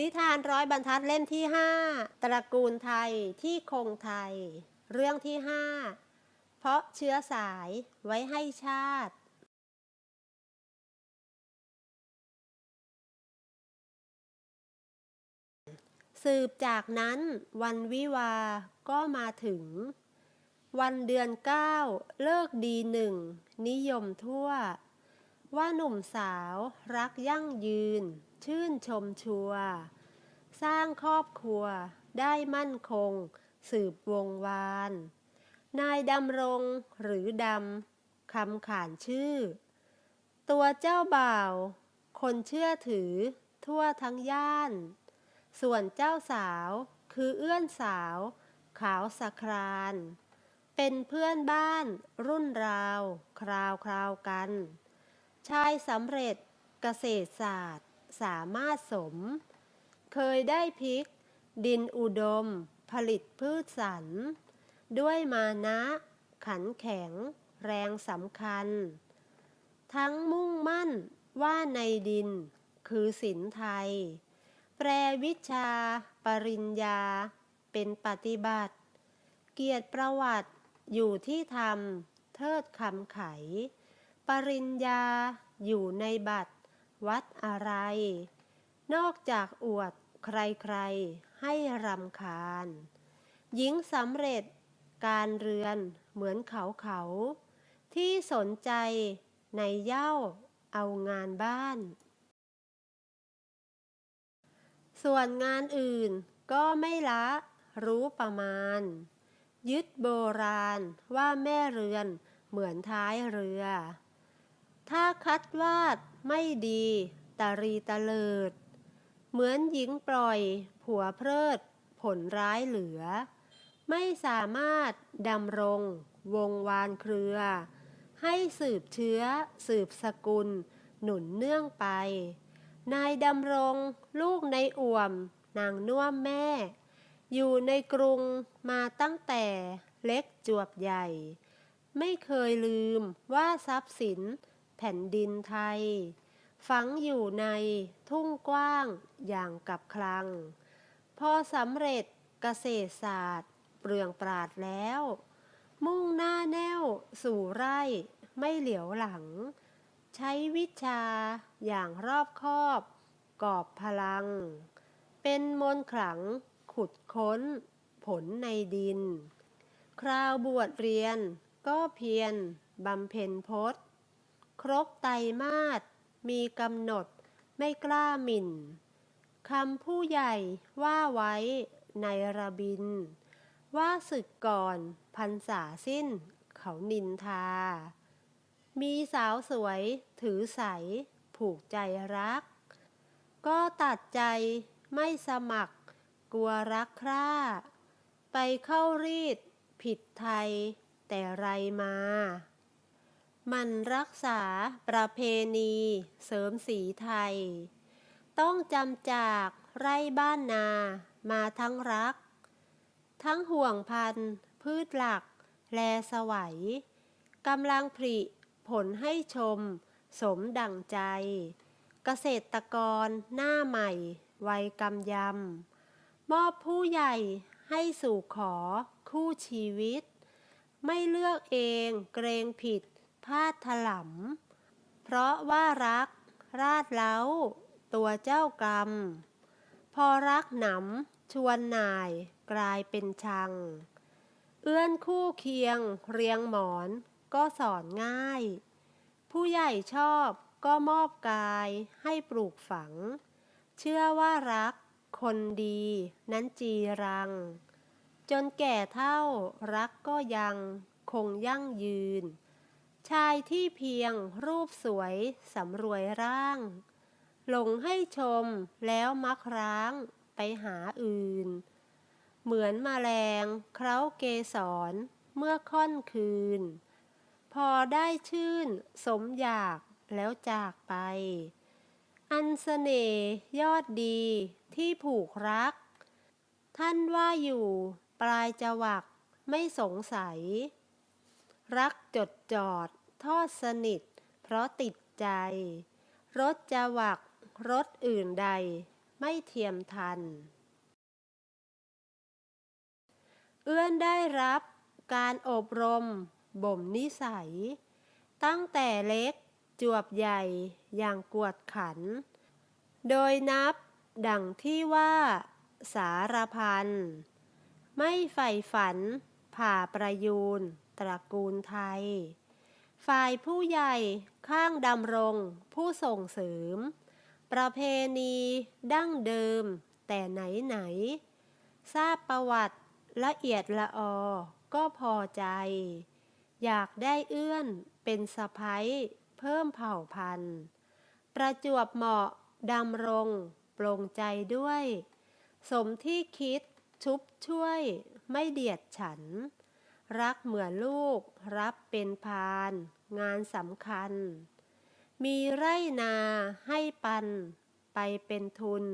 นิทานร้อยบรรทัดเล่มที่ห้าตระกูลไทยที่คงไทย เรื่องที่ห้าเพราะเชื้อสายไว้ให้ชาติ สืบจากนั้นวันวิวาก็มาถึง วันเดือนเก้าเลิกดีหนึ่งนิยมทั่ว ว่าหนุ่มสาวรักยั่งยืน ชื่นชมชัว สร้างครอบครัวได้มั่นคง สืบวงวาน นายดำรงหรือดำคำขานชื่อ ตัวเจ้าบ่าว คนเชื่อถือทั่วทั้งย่าน ส่วนเจ้าสาวคือเอื้อนสาว ขาวสะคราน เป็นเพื่อนบ้านรุ่นราว คราวคราวกัน ชายสำเร็จเกษตรศาสตร์ สามารถสม เคยได้พริก ดินอุดม ผลิตพืชสรรด้วยมานะ ขันแข็ง แรงสำคัญ ทั้งมุ่งมั่นว่าในดิน คือศิลไทย แปรวิชา ปริญญา เป็นปฏิบัติ เกียรติประวัติอยู่ที่ธรรม เทิดคำไข ปริญญาอยู่ในบัตร วัดอะไร นอกจากอวดใครๆให้รำคาญ หญิงสำเร็จการเรือนเหมือนเขาเขา ที่สนใจในเย้าเอางานบ้าน ส่วนงานอื่นก็ไม่ละรู้ประมาณ ยึดโบราณว่าแม่เรือนเหมือนท้ายเรือ ถ้าคัดวาดไม่ดีตารีตะเลิด เหมือนหญิงปล่อย ผัวเพลิด ผลร้ายเหลือ ไม่สามารถดำรง วงวานเครือ ให้สืบเชื้อ สืบสกุล หนุนเนื่องไป นายดำรงลูกในอ่วม นางน่วมแม่ อยู่ในกรุงมาตั้งแต่เล็กจวบใหญ่ ไม่เคยลืมว่าทรัพย์สิน แผ่นดินไทย ฝังอยู่ในทุ่งกว้างอย่างกับคลัง พอสำเร็จเกษตรศาสตร์ เปลืองปราดแล้ว มุ่งหน้าแนวสู่ไร่ไม่เหลียวหลัง ใช้วิชาอย่างรอบคอบ กอบพลัง เป็นมนขลังขุดค้น ผลในดิน คราวบวชเรียนก็เพียรบำเพ็ญพจน์ ครบไตรมาสมีกำหนดไม่กล้าหมิ่นคำผู้ใหญ่ว่าไว้ในระบิน ว่าศึกก่อนพันษาสิ้นเขานินทา มีสาวสวยถือใสผูกใจรัก ก็ตัดใจไม่สมัครกลัวรักคร่า ไปเข้ารีดผิดไทยแต่ไรมา มันรักษาประเพณี เสริมสีไทย ต้องจำจากไร่บ้านนามาทั้งรัก ทั้งห่วงพันพืชหลัก แลสวัยกำลังผลิผลให้ชม สมดังใจ เกษตรกรหน้าใหม่ วัยกำยำ มอบผู้ใหญ่ให้สู่ขอคู่ชีวิต ไม่เลือกเองเกรงผิด พลาดถลำเพราะว่ารัก ราดเล้า ตัวเจ้ากรรม พอรักหนำชวนนายกลายเป็นชัง เอื้อนคู่เคียง เรียงหมอนก็สอนง่าย ผู้ใหญ่ชอบก็มอบกายให้ปลูกฝัง เชื่อว่ารัก คนดีนั้นจีรัง จนแก่เท่ารักก็ยังคงยั่งยืน ชายที่เพียงรูปสวยสำรวยร่าง หลงให้ชมแล้วมักร้างไปหาอื่น เหมือนมแมลงเคล้าเกสรเมื่อค่อนคืน พอได้ชื่นสมอยากแล้วจากไป อันเสน่ห์ยอดดีที่ผูกรัก ท่านว่าอยู่ปลายจวักไม่สงสัย รักจดจอด ทอดสนิท เพราะติดใจ รถจะวักรถอื่นใด ไม่เทียมทัน เอื้อนได้รับการอบรม บ่มนิสัย ตั้งแต่เล็กจวบใหญ่อย่างกวดขัน โดยนับดังที่ว่าสารพัน ไม่ใฝ่ฝัน ผ่าประยูน ตระกูลไทย ฝ่ายผู้ใหญ่ข้างดำรง ผู้ส่งเสริม ประเพณีดั้งเดิม แต่ไหนไหน ทราบประวัติละเอียดละออ ก็พอใจ อยากได้เอื้อนเป็นสะพ้ยเพิ่มเผ่าพันธุ์ ประจวบเหมาะดำรงปลงใจด้วย สมที่คิดชุบช่วยไม่เดียดฉัน รักเหมือนลูก รับเป็นพาน งานสำคัญ มีไร่นาให้ปัน ไปเป็นทุน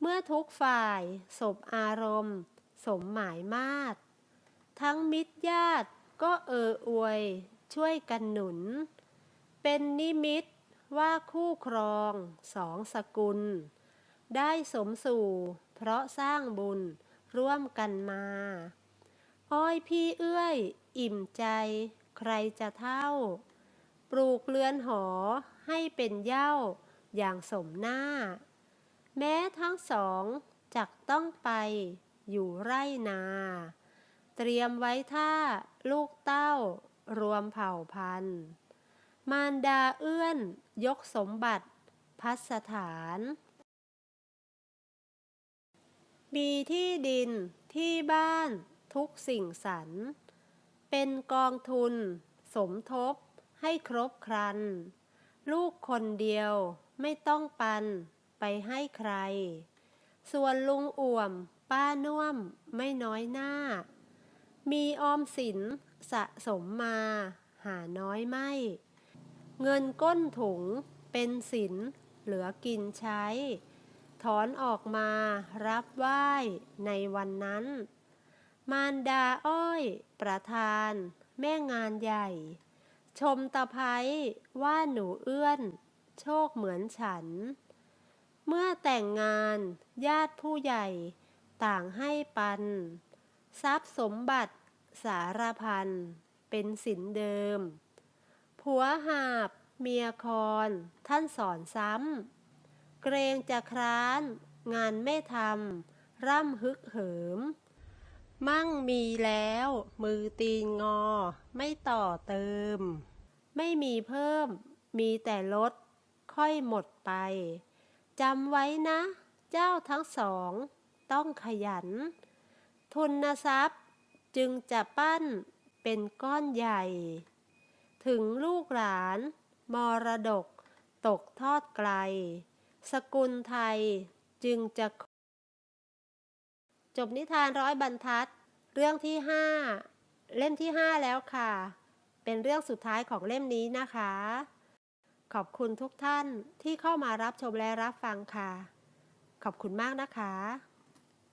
เมื่อทุกฝ่ายสบอารมณ์ สมหมายมาตร ทั้งมิตรญาติก็เอออวย ช่วยกันหนุน เป็นนิมิตว่าคู่ครองสองสกุล ได้สมสู่ เพราะสร้างบุญร่วมกันมา อ้อยพี่เอื้อย อิ่มใจ ใครจะเท่า ปลูกเรือนหอให้เป็นเย้าอย่างสมหน้า แม้ทั้งสองจักต้องไปอยู่ไร่นา เตรียมไว้ท่าลูกเต้ารวมเผ่าพันธุ์ มารดาเอื้อนยกสมบัติพัสถาน มีที่ดินที่บ้าน ทุกสิ่งสรร เป็นกองทุน สมทบ ให้ครบครัน ลูกคนเดียวไม่ต้องปันไปให้ใคร ส่วนลุงอ่วม ป้าน่วมไม่น้อยหน้า มีออมสินสะสมมา หาน้อยไม่ เงินก้นถุงเป็นสินเหลือกินใช้ ถอนออกมารับไหว้ในวันนั้น มารดาอ้อย ประธาน แม่งานใหญ่ ชมตะไคร้ว่าหนูเอื้อน โชคเหมือนฉัน เมื่อแต่งงานญาติผู้ใหญ่ ต่างให้ปัน ทรัพย์สมบัติสารพันเป็นสินเดิม ผัวหาบ เมียคอนท่านสอนซ้ำ เกรงจะคร้าน งานไม่ทำ ร่ำฮึกเหิม มั่งมีแล้ว มือตีนงอ ไม่ต่อเติม ไม่มีเพิ่ม มีแต่ลด ค่อยหมดไปจำไว้นะ เจ้าทั้งสอง ต้องขยัน ทุนทรัพย์จึงจะปั้นเป็นก้อนใหญ่ ถึงลูกหลาน มรดก ตกทอดไกล สกุลไทยจึงจะ จบนิทานร้อยบรรทัด เรื่องที่ห้าเล่มที่ห้าแล้วค่ะ เป็นเรื่องสุดท้ายของเล่มนี้นะคะ ขอบคุณทุกท่านที่เข้ามารับชมและรับฟังค่ะ ขอบคุณมากนะคะ